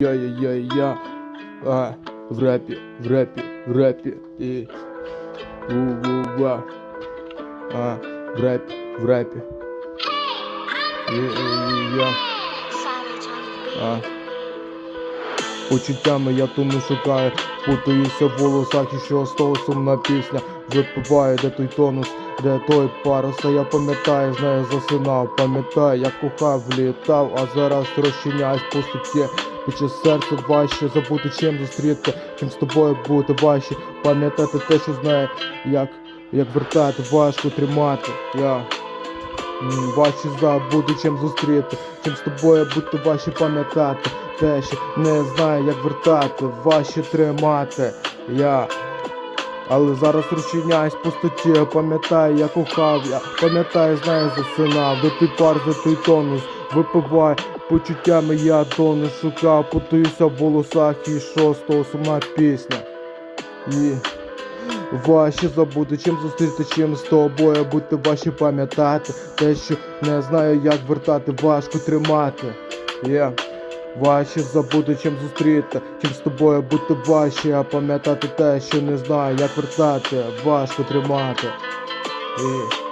Я-я-я-я. А, в рэпе, в рэпе, в рэпе. И... У-у-ва. А, в рэпе, в рэпе. Я-я-я. А. Почуттями я тому шукаю, путаюся в волосах і що стало сумна пісня. Випиваю, де той тонус, де той паруса, я пам'ятаю, з нею засинав, пам'ятаю, як кохав, літав, а зараз розчиняюсь по суті. Час серця важче забути чим зустріти, чим з тобою бути важче, пам'ятати те, що знаю, як, як вертати, важко тримати. Я Важче забути, чим зустріти, чим з тобою бути важче пам'ятати те, що не знаю, як вертати, важче тримати я. Але зараз розчиняюсь пустоті, пам'ятаю, я кохав, я пам'ятаю, знаю, засинав, де той пар, де той тонус, випивай, почуттями я тону шукав, путаюся в волосах і що з того сумна пісня. І важче забути, чим зустріти, чим з тобою бути важче пам'ятати те, що не знаю, як вертати, важко тримати. Yeah. Важче забути, чим зустріти, чим з тобою бути важче, а пам'ятати те, що не знаю, як вертати, важко тримати. І...